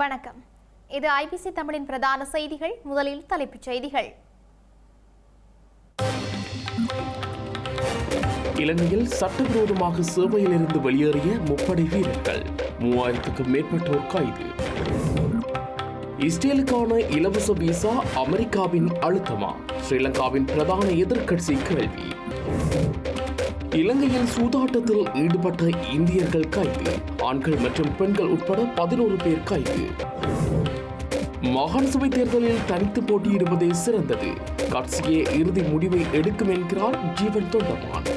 வணக்கம். இது ஐபிசி தமிழின் பிரதான செய்திகள். முதலில் தலைப்புச் செய்திகள். இலங்கையில் சட்டவிரோதமாக சேவையிலிருந்து வெளியேறிய முப்படை வீரர்கள் மூவாயிரத்துக்கும் மேற்பட்டோர் கைது. இஸ்ரேலுக்கான இலவச விசா அமெரிக்காவின் அழுத்தமா? ஸ்ரீலங்காவின் பிரதான எதிர்க்கட்சி கேள்வி. இலங்கையில் சூதாட்டத்தில் ஈடுபட்ட இந்தியர்கள் கைது. ஆண்கள் மற்றும் பெண்கள் உட்பட பதினோரு பேர் கைது. மாகாண சபை தேர்தலில் தனித்து போட்டியிடுவதே சிறந்தது. கட்சியே இறுதி முடிவை எடுக்கும் என்கிறார் ஜீவன் தொண்டமான்.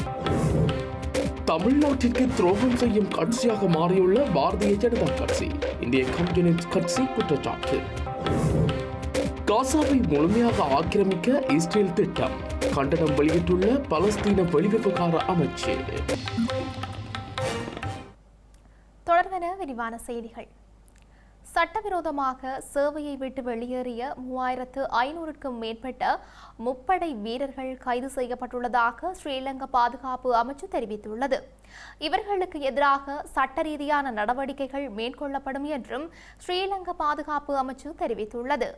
தமிழ்நாட்டிற்கு துரோகம் செய்யும் கட்சியாக மாறியுள்ள பாரதிய ஜனதா கட்சி. இந்திய கம்யூனிஸ்ட் கட்சி குற்றச்சாட்டு. காசாவை முழுமையாக ஆக்கிரமிக்க இஸ்ரேல் திட்டம். கண்டனம் வெளியிட்டுள்ள பலஸ்தீன வெளிவிவகார அமைச்சு. தொடர்வன விரிவான செய்திகள். சட்டவிரோதமாக சேவையை விட்டு வெளியேறிய மூவாயிரத்து ஐநூறுக்கும் மேற்பட்ட முப்படை வீரர்கள் கைது செய்யப்பட்டுள்ளதாக ஸ்ரீலங்கா பாதுகாப்பு அமைச்சு தெரிவித்துள்ளது. இவர்களுக்கு எதிராக சட்ட ரீதியான நடவடிக்கைகள் மேற்கொள்ளப்படும் என்றும் ஸ்ரீலங்கா பாதுகாப்பு அமைச்சு தெரிவித்துள்ளது.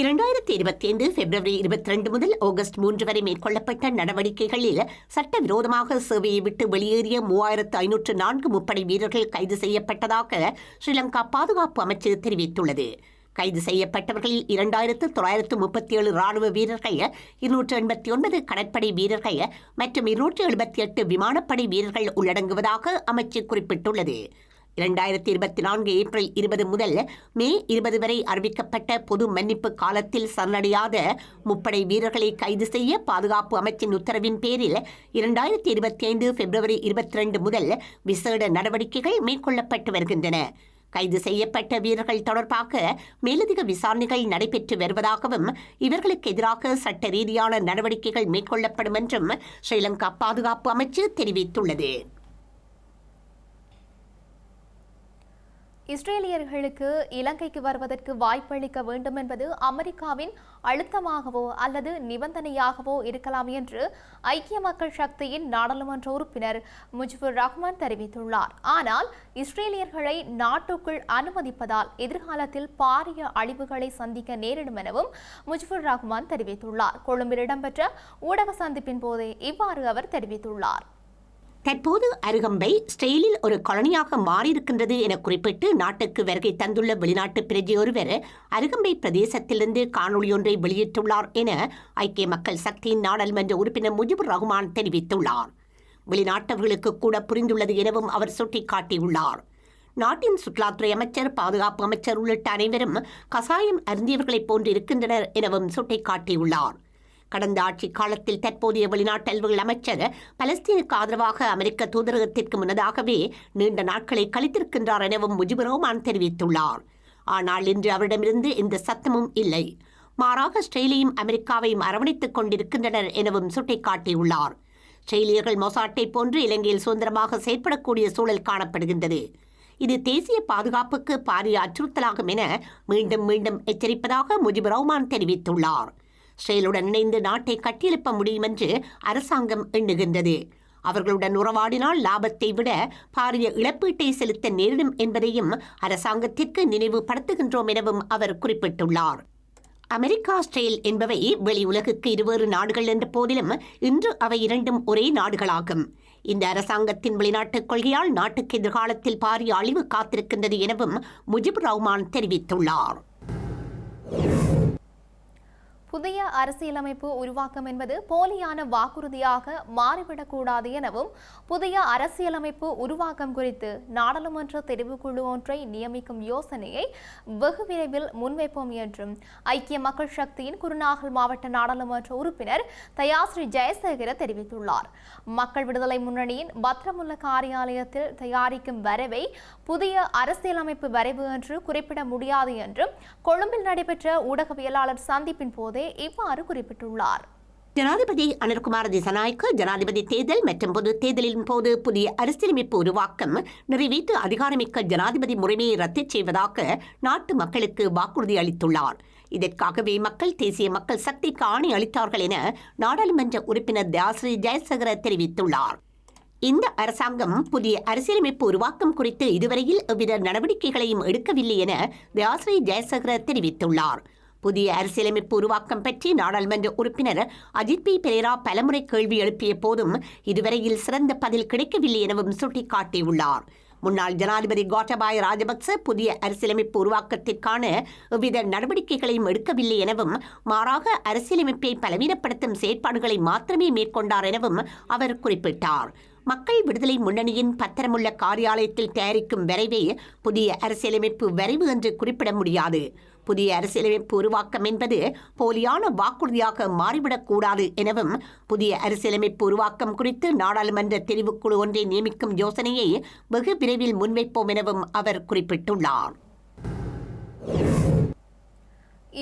இரண்டாயிரத்தி இருபத்தி ஐந்து பிப்ரவரி இருபத்தி ரெண்டு முதல் ஆகஸ்ட் மூன்று வரை மேற்கொள்ளப்பட்ட நடவடிக்கைகளில் சட்டவிரோதமாக சேவையை விட்டு வெளியேறிய மூவாயிரத்து ஐநூற்று நான்கு முப்படை வீரர்கள் கைது செய்யப்பட்டதாக ஸ்ரீலங்கா பாதுகாப்பு அமைச்சு தெரிவித்துள்ளது. கைது செய்யப்பட்டவர்களில் இரண்டாயிரத்து தொள்ளாயிரத்து முப்பத்தி ஏழு ராணுவ வீரர்கள் இருநூற்று எண்பத்தி ஒன்பது கடற்படை வீரர்கள் மற்றும் இருநூற்று எழுபத்தி எட்டு விமானப்படை வீரர்கள் உள்ளடங்குவதாக அமைச்சு குறிப்பிட்டுள்ளது. இரண்டாயிரத்தி இருபத்தி நான்கு ஏப்ரல் இருபது முதல் மே இருபது வரை அறிவிக்கப்பட்ட பொது மன்னிப்பு காலத்தில் சரணடையாத முப்படை வீரர்களை கைது செய்ய பாதுகாப்பு அமைச்சின் உத்தரவின் பேரில் இரண்டாயிரத்தி இருபத்தி ஐந்து பிப்ரவரி இருபத்தி ரெண்டு முதல் விசேட நடவடிக்கைகள் மேற்கொள்ளப்பட்டு வருகின்றன. கைது செய்யப்பட்ட வீரர்கள் தொடர்பாக மேலதிக விசாரணைகள் நடைபெற்று வருவதாகவும் இவர்களுக்கு எதிராக சட்ட ரீதியான நடவடிக்கைகள் மேற்கொள்ளப்படும் என்றும் ஸ்ரீலங்கா பாதுகாப்பு அமைச்சு தெரிவித்துள்ளது. இஸ்ரேலியர்களுக்கு இலங்கைக்கு வருவதற்கு வாய்ப்பளிக்க வேண்டும் என்பது அமெரிக்காவின் அழுத்தமாகவோ அல்லது நிபந்தனையாகவோ இருக்கலாம் என்று ஐக்கிய மக்கள் சக்தியின் நாடாளுமன்ற உறுப்பினர் முஜிபுர் ரஹ்மான் தெரிவித்துள்ளார். ஆனால் இஸ்ரேலியர்களை நாட்டுக்குள் அனுமதிப்பதால் எதிர்காலத்தில் பாரிய அழிவுகளை சந்திக்க நேரிடும் எனவும் முஜிபுர் ரஹ்மான் தெரிவித்துள்ளார். கொழும்பில் இடம்பெற்ற ஊடக சந்திப்பின் போதே இவ்வாறு அவர் தெரிவித்துள்ளார். தற்போது அருகம்பை ஸ்டெயிலில் ஒரு காலனியாக மாறியிருக்கின்றது என குறிப்பிட்டு நாட்டுக்கு வருகை தந்துள்ள வெளிநாட்டு பிரஜை ஒருவர் அருகம்பை பிரதேசத்திலிருந்து காணொளியொன்றை வெளியிட்டுள்ளார் என ஐக்கிய மக்கள் சக்தியின் நாடாளுமன்ற உறுப்பினர் முஜிபுர் ரஹ்மான் தெரிவித்துள்ளார். வெளிநாட்டவர்களுக்கு கூட புரிந்துள்ளது எனவும் அவர் சுட்டிக்காட்டியுள்ளார். நாட்டின் சுற்றுலாத்துறை அமைச்சர் பாதுகாப்பு அமைச்சர் உள்ளிட்ட அனைவரும் கசாயம் அருந்தியவர்களைப் போன்று இருக்கின்றனர் எனவும் சுட்டிக்காட்டியுள்ளார். கடந்த ஆட்சி காலத்தில் தற்போதைய வெளிநாட்டு அலுவல் அமைச்சர் பலஸ்தீனுக்கு ஆதரவாக அமெரிக்க தூதரகத்திற்கு முன்னதாகவே நீண்ட நாட்களை கழித்திருக்கின்றார் எனவும் முஜிபுர் ரஹ்மான் தெரிவித்துள்ளார். ஆனால் இன்று அவரிடமிருந்து எந்த சத்தமும் இல்லை. மாறாக ஸ்ட்ரெயிலியும் அமெரிக்காவையும் அரவணைத்துக் கொண்டிருக்கின்றனர் எனவும் சுட்டிக்காட்டியுள்ளார். ஸ்ட்ரெயிலியர்கள் மொசாட்டை போன்று இலங்கையில் சுதந்திரமாக செயற்படக்கூடிய சூழல் காணப்படுகின்றது. இது தேசிய பாதுகாப்புக்கு பாரிய அச்சுறுத்தலாகும் என மீண்டும் மீண்டும் எச்சரிப்பதாக முஜிபுர் ரஹ்மான் தெரிவித்துள்ளார். செயலுடன் இணைந்து நாட்டை கட்டியெழுப்ப முடியும் என்று அரசாங்கம் எண்ணுகின்றது. அவர்களுடன் உறவாடினால் லாபத்தை விட பாரிய இழப்பீட்டை செலுத்த நேரிடும் என்பதையும் அரசாங்கத்திற்கு நினைவுபடுத்துகின்றோம் எனவும் அவர் குறிப்பிட்டுள்ளார். அமெரிக்கா இஸ்ரேல் என்பவை வெளி உலகுக்கு இருவேறு நாடுகள் என்ற போதிலும் இன்று அவை இரண்டும் ஒரே நாடுகளாகும். இந்த அரசாங்கத்தின் வெளிநாட்டுக் கொள்கையால் நாட்டுக்கு எதிர்காலத்தில் பாரிய அழிவு காத்திருக்கின்றது எனவும் முஜிபுர் ரஹ்மான் தெரிவித்துள்ளார். புதிய அரசியலமைப்பு உருவாக்கம் என்பது போலியான வாக்குறுதியாக மாறிவிடக்கூடாது எனவும் புதிய அரசியலமைப்பு உருவாக்கம் குறித்து நாடாளுமன்ற தெரிவுக்குழு ஒன்றை நியமிக்கும் யோசனையை வெகு விரைவில் முன்வைப்போம் என்றும் ஐக்கிய மக்கள் சக்தியின் குருநாகல் மாவட்ட நாடாளுமன்ற உறுப்பினர் தயாஸ்ரீ ஜெயசேகர தெரிவித்துள்ளார். மக்கள் விடுதலை முன்னணியின் பத்திரமுள்ள காரியாலயத்தில் தயாரிக்கும் வரைவை புதிய அரசியலமைப்பு வரைவு என்று குறிப்பிட முடியாது என்றும் கொழும்பில் நடைபெற்ற ஊடகவியலாளர் சந்திப்பின் போதே இவ்வாறு குறிப்பிட்டுள்ளார். ஜனாதிபதி அனில்குமார் திசநாயக்க ஜனாதிபதி தேர்தல் மற்றும் பொது தேர்தலின் போது புதிய அரசியலமைப்பு உருவாக்கம் நிறைவேற்று அதிகாரமிக்க ஜனாதிபதி முறைமையை ரத்து செய்வதாக நாட்டு மக்களுக்கு வாக்குறுதி அளித்துள்ளார். இதற்காகவே மக்கள் தேசிய மக்கள் சக்திக்கு ஆணை அளித்தார்கள் என நாடாளுமன்ற உறுப்பினர் தியாஸ்ரீ ஜெயசகர தெரிவித்துள்ளார். இந்த அரசாங்கம் புதிய அரசியலமைப்பு உருவாக்கம் குறித்து இதுவரையில் எவ்வித நடவடிக்கைகளையும் எடுக்கவில்லை என தியாஸ்ரீ ஜெயசகர தெரிவித்துள்ளார். புதிய அரசியலமைப்பு உருவாக்கம் பற்றி நாடாளுமன்ற உறுப்பினர் அஜித் பி. பெரேரா பலமுறை கேள்வி எழுப்பிய போதும் இதுவரையில் சிறந்த பதில் கிடைக்கவில்லை எனவும் சுட்டிக்காட்டியுள்ளார். முன்னாள் ஜனாதிபதி கோட்டபாய ராஜபக்ச புதிய அரசியலமைப்பு உருவாக்கத்திற்கான எவ்வித நடவடிக்கைகளையும் எடுக்கவில்லை எனவும் மாறாக அரசியலமைப்பை பலவீனப்படுத்தும் செயற்பாடுகளை மாத்திரமே மேற்கொண்டார் எனவும் அவர் குறிப்பிட்டார். மக்கள் விடுதலை முன்னணியின் பத்திரமுள்ள காரியாலயத்தில் தயாரிக்கும் வரைவே புதிய அரசியலமைப்பு வரைவு என்று குறிப்பிட முடியாது. புதிய அரசியலமைப்பு உருவாக்கம் என்பது போலியான வாக்குறுதியாக மாறிவிடக்கூடாது எனவும் புதிய அரசியலமைப்பு உருவாக்கம் குறித்து நாடாளுமன்ற தெரிவுக்குழு ஒன்றை நியமிக்கும் யோசனையை வெகு விரைவில் முன்வைப்போம் எனவும் அவர் குறிப்பிட்டுள்ளார்.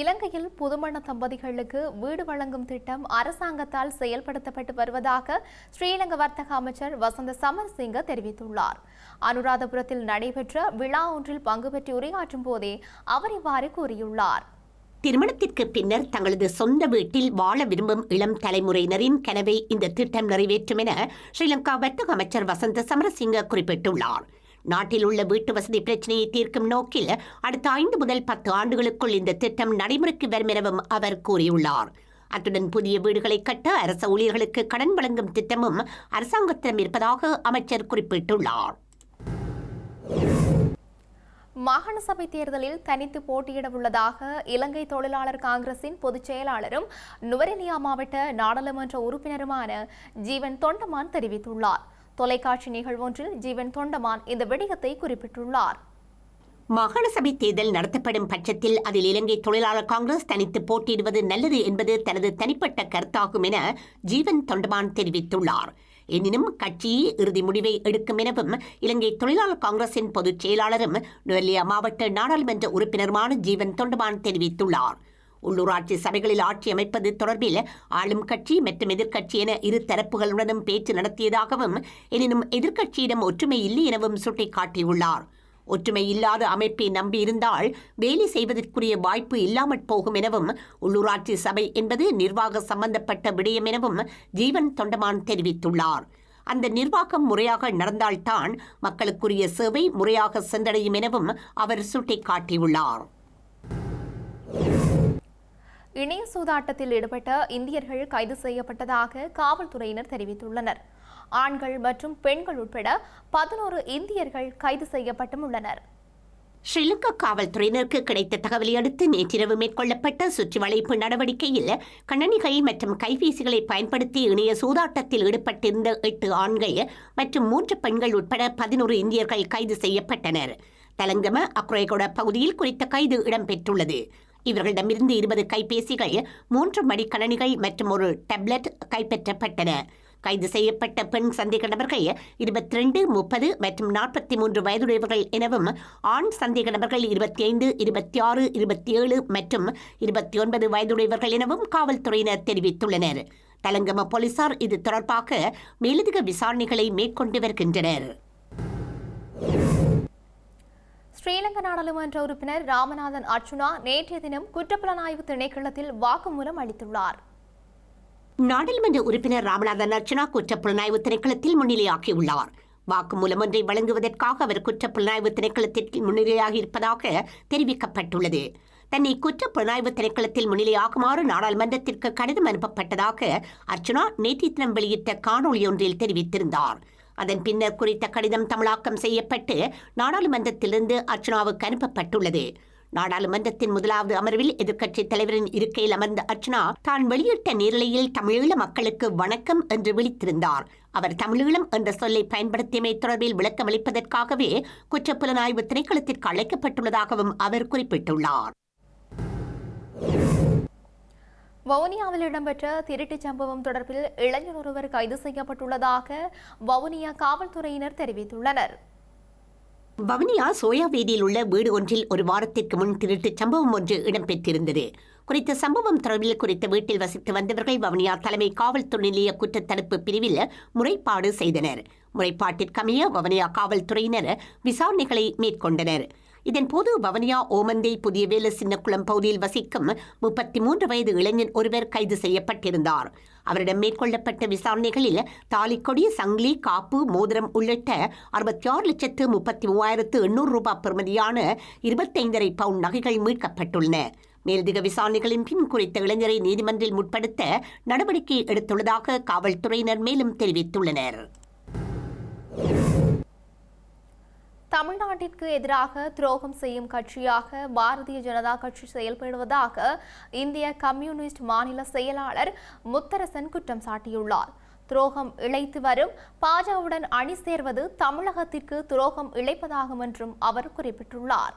இலங்கையில் புதுமண தம்பதிகளுக்கு வீடு வழங்கும் திட்டம் அரசாங்கத்தால் செயல்படுத்தப்பட்டு வருவதாக ஸ்ரீலங்கா வர்த்தக அமைச்சர் வசந்த சமரசிங்க தெரிவித்துள்ளார். அனுராதபுரத்தில் நடைபெற்ற விழா ஒன்றில் பங்கு பெற்று உரையாற்றும் போதே அவர் இவ்வாறு கூறியுள்ளார். திருமணத்திற்கு பின்னர் தங்களது சொந்த வீட்டில் வாழ விரும்பும் இளம் தலைமுறையினரின் கனவை இந்த திட்டம் நிறைவேற்றும் என ஸ்ரீலங்கா வர்த்தக அமைச்சர் வசந்த சமரசிங்க குறிப்பிட்டுள்ளார். நாட்டில் உள்ள வீட்டு வசதி பிரச்சினையை தீர்க்கும் நோக்கில் அடுத்த ஐந்து முதல் பத்து ஆண்டுகளுக்குள் இந்த திட்டம் நடைமுறைக்கு வரும் எனவும் அவர் கூறியுள்ளார். அத்துடன் புதிய வீடுகளை கட்ட அரச ஊழியர்களுக்கு கடன் வழங்கும் திட்டமும் அரசாங்கத்திடம் இருப்பதாக அமைச்சர் குறிப்பிட்டுள்ளார். மாகாண சபை தேர்தலில் தனித்து போட்டியிட உள்ளதாக இலங்கை தொழிலாளர் காங்கிரசின் பொதுச் செயலாளரும் நுவரெலியா மாவட்ட நாடாளுமன்ற உறுப்பினருமான ஜீவன் தொண்டமான் தெரிவித்துள்ளார். தொலைக்காட்சி நிகழ்வொன்றில் ஜீவன் தொண்டமான் இந்த விடயத்தை குறிப்பிட்டுள்ளார். மாகாண சபை தேர்தல் நடத்தப்படும் பட்சத்தில் அதில் இலங்கை தொழிலாளர் காங்கிரஸ் தனித்து போட்டியிடுவது நல்லது என்பது தனது தனிப்பட்ட கருத்தாகும் என ஜீவன் தொண்டமான் தெரிவித்துள்ளார். எனினும் கட்சியே இறுதி முடிவை எடுக்கும் எனவும் இலங்கை தொழிலாளர் காங்கிரசின் பொதுச் செயலாளரும் நுவல்லியா மாவட்ட நாடாளுமன்ற உறுப்பினருமான ஜீவன் தொண்டமான் தெரிவித்துள்ளார். உள்ளூராட்சி சபைகளில் ஆட்சி அமைப்பது தொடர்பில் ஆளும் கட்சி மற்றும் எதிர்க்கட்சி என இரு தரப்புகளுடனும் பேச்சு நடத்தியதாகவும் எனினும் எதிர்க்கட்சியிடம் ஒற்றுமை இல்லை எனவும் சுட்டிக்காட்டியுள்ளார். ஒற்றுமை இல்லாத அமைப்பை நம்பியிருந்தால் வேலை செய்வதற்குரிய வாய்ப்பு இல்லாமற் போகும் எனவும் உள்ளூராட்சி சபை என்பது நிர்வாக சம்பந்தப்பட்ட விடயம் எனவும் ஜீவன் தொண்டமான் தெரிவித்துள்ளார். அந்த நிர்வாகம் முறையாக நடந்தால்தான் மக்களுக்குரிய சேவை முறையாக சென்றடையும் எனவும் அவர் சுட்டிக்காட்டியுள்ளார். இணைய சூதாட்டத்தில் ஈடுபட்ட இந்தியர்கள் கைது செய்யப்பட்டதாக காவல்துறையினர் தெரிவித்துள்ளனர். ஆண்கள் மற்றும் பெண்கள் உட்பட பதினோரு இந்தியர்கள் கைது செய்யப்பட்டும் உள்ளனர். ஸ்ரீலங்கா காவல்துறையினருக்கு கிடைத்த தகவலை அடுத்து நேற்றிரவு மேற்கொள்ளப்பட்ட சுற்றி வளைப்பு நடவடிக்கையில் கணனிகள் மற்றும் கைபேசிகளை பயன்படுத்தி இணைய சூதாட்டத்தில் ஈடுபட்டிருந்த எட்டு ஆண்கள் மற்றும் மூன்று பெண்கள் உட்பட பதினோரு இந்தியர்கள் கைது செய்யப்பட்டனர். தலங்கம அக்ரேகொட பகுதியில் குறித்த கைது இடம்பெற்றுள்ளது. இவர்களிடமிருந்து இருபது கைபேசிகள் மூன்று மடிக்கணனிகள் மற்றும் ஒரு டேப்லெட் கைப்பற்றப்பட்டன. கைது செய்யப்பட்ட பெண் சந்தேக நபர்கள் இருபத்தி ரெண்டு முப்பது மற்றும் நாற்பத்தி மூன்று வயதுடையவர்கள் எனவும் ஆண் சந்தேக நபர்கள் இருபத்தி ஐந்து இருபத்தி ஆறு இருபத்தி ஏழு மற்றும் இருபத்தி ஒன்பது வயதுடையவர்கள் எனவும் காவல்துறையினர் தெரிவித்துள்ளனர். தலங்கம போலீசார் இது தொடர்பாக மேலதிக விசாரணைகளை மேற்கொண்டு வருகின்றனர். நாடாளுமன்ற உறுப்பினர் ராமநாதன் அர்ஜுனா நேற்றைய தினம் குற்றப்புலனாய்வு திணைக்களத்தில் வாக்குமூலம் அளித்துள்ளார். நாடாளுமன்ற உறுப்பினர் ராமநாதன் அர்ச்சனா குற்றப்புலனாய்வு திணைக்களத்தில் முன்னிலையாகியுள்ளார். வாக்குமூலம் ஒன்றை வழங்குவதற்காக அவர் குற்றப்புலனாய்வு திணைக்களத்திற்கு முன்னிலையாக இருப்பதாக தெரிவிக்கப்பட்டுள்ளது. தன்னை குற்றப்புலனாய்வு திணைக்களத்தில் முன்னிலையாகுமாறு நாடாளுமன்றத்திற்கு கடிதம் அனுப்பப்பட்டதாக அர்ச்சனா நேற்று தினம் வெளியிட்ட காணொளி ஒன்றில் தெரிவித்திருந்தார். அதன் பின்னர் குறித்த கடிதம் தமிழாக்கம் செய்யப்பட்டு நாடாளுமன்றத்திலிருந்து அர்ச்சனாவுக்கு அனுப்பப்பட்டுள்ளது. நாடாளுமன்றத்தின் முதலாவது அமர்வில் எதிர்க்கட்சித் தலைவரின் இருக்கையில் அமர்ந்த அர்ச்சனா தான் வெளியிட்ட நேரலையில் தமிழீழ மக்களுக்கு வணக்கம் என்று விழித்திருந்தார். அவர் தமிழீழம் என்ற சொல்லை பயன்படுத்தியமை தொடர்பில் விளக்கம் அளிப்பதற்காகவே குற்றப்புலனாய்வு திணைக்களத்திற்கு அழைக்கப்பட்டுள்ளதாகவும் அவர் குறிப்பிட்டுள்ளார். வவுனியாவில் இடம்பெற்ற திருட்டுச் சம்பவம் தொடர்பில் இளைஞர் ஒருவர் கைது செய்யப்பட்டுள்ளதாக வவுனியா காவல்துறையினர் தெரிவித்துள்ளனர். வவுனியா சோயாவேதியில் உள்ள வீடு ஒன்றில் ஒரு வாரத்திற்கு முன் திருட்டுச் சம்பவம் ஒன்று இடம்பெற்றிருந்தது. குறித்த சம்பவம் தொடர்பில் குறித்த வீட்டில் வசித்து வந்தவர்கள் வவுனியா தலைமை காவல்துறை நிலைய குற்றத்தடுப்பு பிரிவில் முறைப்பாடு செய்தனர். முறைப்பாட்டிற்கமைய வவுனியா காவல்துறையினர் விசாரணைகளை மேற்கொண்டனர். இதன்போது வவனியா ஓமந்தை புதியவேல சின்னக்குளம் பகுதியில் வசிக்கும் முப்பத்தி மூன்று வயது இளைஞன் ஒருவர் கைது செய்யப்பட்டிருந்தார். அவரிடம் மேற்கொள்ளப்பட்ட விசாரணைகளில் தாலிக்கொடி சங்கிலி காப்பு மோதிரம் உள்ளிட்ட அறுபத்தி ஆறு லட்சத்து முப்பத்தி மூவாயிரத்து எண்ணூறு ரூபாய் பெறுமதியான இருபத்தைந்தரை பவுண்ட் நகைகள் மீட்கப்பட்டுள்ளன. மேலதிக விசாரணைகளின் பின் குறித்த இளைஞரை நீதிமன்றில் முற்படுத்த நடவடிக்கை எடுத்துள்ளதாக காவல்துறையினர் மேலும் தெரிவித்துள்ளனர். தமிழ்நாட்டிற்கு எதிராக துரோகம் செய்யும் கட்சியாக பாரதிய ஜனதா கட்சி செயல்படுவதாக இந்திய கம்யூனிஸ்ட் மாநில செயலாளர் முத்தரசன் குற்றம் சாட்டியுள்ளார். துரோகம் இழைத்து வரும் பாஜகவுடன் அணி சேர்வது தமிழகத்திற்கு துரோகம் இழைப்பதாகும் என்றும் அவர் குறிப்பிட்டுள்ளார்.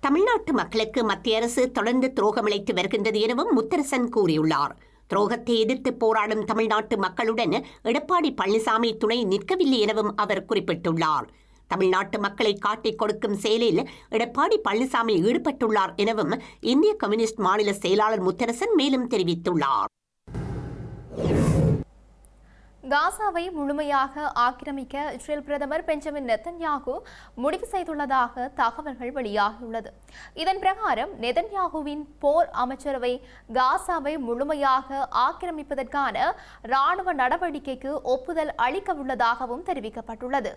தமிழ்நாட்டு மக்களுக்கு மத்திய அரசு தொடர்ந்து துரோகம் இழைத்து வருகின்றது எனவும் முத்தரசன் கூறியுள்ளார். துரோகத்தை எதிர்த்து போராடும் தமிழ்நாட்டு மக்களுடன் எடப்பாடி பழனிசாமி துணை நிற்கவில்லை எனவும் அவர் குறிப்பிட்டுள்ளார். தமிழ்நாட்டு மக்களை காட்டிக் கொடுக்கும் செயலில் எடப்பாடி பழனிசாமி ஈடுபட்டுள்ளார் எனவும் இந்திய கம்யூனிஸ்ட் மாநில செயலாளர் முத்தரசன் மேலும் தெரிவித்துள்ளார். காசாவை முழுமையாக ஆக்கிரமிக்க இஸ்ரேல் பிரதமர் பெஞ்சமின் நெத்தன்யாகு முடிவு செய்துள்ளதாக தகவல்கள் வெளியாகியுள்ளது. இதன் பிரகாரம் நெதன்யாகுவின் போர் அமைச்சரவை காசாவை முழுமையாக ஆக்கிரமிப்பதற்கான ராணுவ நடவடிக்கைக்கு ஒப்புதல் அளிக்க உள்ளதாகவும் தெரிவிக்கப்பட்டுள்ளது.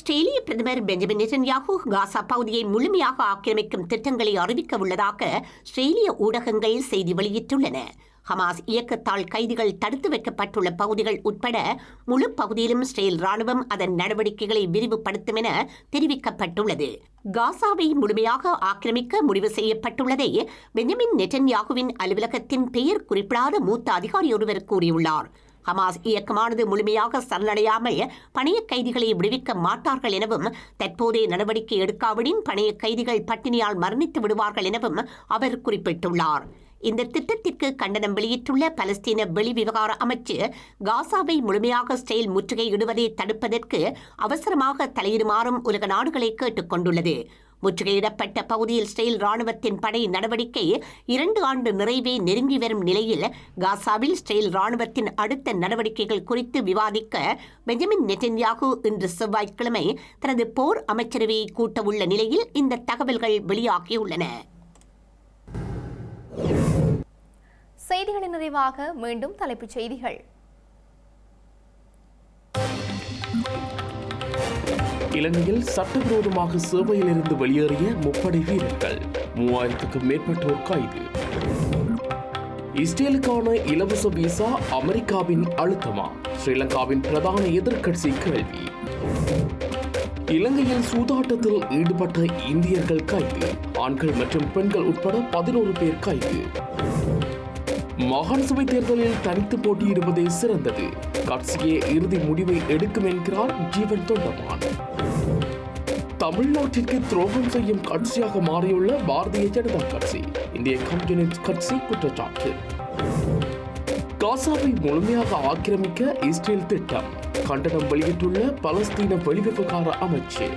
ஸ்ரேலிய பிரதமர் பெஞ்சமின் நெட்டன்யாகு காசா பகுதியை முழுமையாக ஆக்கிரமிக்கும் திட்டங்களை அறிவிக்க உள்ளதாக ஸ்ரேலிய ஊடகங்கள் செய்தி வெளியிட்டுள்ளன. ஹமாஸ் இயக்கத்தால் கைதிகள் தடுத்து வைக்கப்பட்டுள்ள பகுதிகள் உட்பட முழு பகுதியிலும் ஸ்ரேல் ராணுவம் அதன் நடவடிக்கைகளை விரிவுபடுத்தும் என தெரிவிக்கப்பட்டுள்ளது. காசாவை முழுமையாக ஆக்கிரமிக்க முடிவு செய்யப்பட்டுள்ளதை பெஞ்சமின் நெட்டன்யாகுவின் அலுவலகத்தின் பெயர் குறிப்பிடாத மூத்த அதிகாரி ஒருவர் கூறியுள்ளார். ஹமாஸ் இயக்கமானது முழுமையாக சரணடையாமல் பணைய கைதிகளை விடுவிக்க மாட்டார்கள் எனவும் தற்போதைய நடவடிக்கை எடுக்காவிடின் பணைய கைதிகள் பட்டினியால் மரணித்து விடுவார்கள் எனவும் அவர் குறிப்பிட்டுள்ளார். இந்த திட்டத்திற்கு கண்டனம் வெளியிட்டுள்ள பலஸ்தீன வெளிவிவகார அமைச்சு காசாவை முழுமையாக ஸ்டெயில் முற்றுகையிடுவதை தடுப்பதற்கு அவசரமாக தலையிடுமாறும் உலக நாடுகளை கேட்டுக் கொண்டுள்ளது முற்றுகையிடப்பட்ட பகுதியில் இஸ்ரேல் ராணுவத்தின் படை நடவடிக்கை இரண்டு ஆண்டு நிறைவே நெருங்கி வரும் நிலையில் காசாவில் இஸ்ரேல் ராணுவத்தின் அடுத்த நடவடிக்கைகள் குறித்து விவாதிக்க பெஞ்சமின் நெட்டன்யாகு இன்று செவ்வாய்க்கிழமை தனது போர் அமைச்சரவையை கூட்டவுள்ள நிலையில் இந்த தகவல்கள் வெளியாகியுள்ளன. செய்திகளின் நிறைவாக மீண்டும் தலைப்புச் செய்திகள். இலங்கையில் சட்டவிரோதமாக சேவையிலிருந்து வெளியேறிய முப்படை வீரர்கள். மூவாயிரத்துக்கும் மேற்பட்டோர் கைது. இஸ்ரேலுக்கான இலவச விசா அமெரிக்காவின் அழுத்தமா? ஸ்ரீலங்காவின் பிரதான எதிர்க்கட்சி கேள்வி. இலங்கையில் சூதாட்டத்தில் ஈடுபட்ட இந்தியர்கள் கைது. ஆண்கள் மற்றும் பெண்கள் உட்பட பதினோரு பேர் கைது. மாகாண சபை தேர்தலில் தனித்து போட்டியிடுவதே சிறந்தது. கட்சியே இறுதி முடிவை எடுக்கும் என்கிறார் ஜீவன் தொண்டமான். தமிழ்நாட்டிற்கு துரோகம் செய்யும் கட்சியாக மாறியுள்ள பாரதிய ஜனதா கட்சி இந்திய கம்யூனிஸ்ட் கட்சி குற்றச்சாட்டு. காசாவை முழுமையாக ஆக்கிரமிக்க இஸ்ரேல் திட்டம் கண்டனம் வெளியிட்டுள்ள பலஸ்தீன வெளிவிவகார அமைச்சர்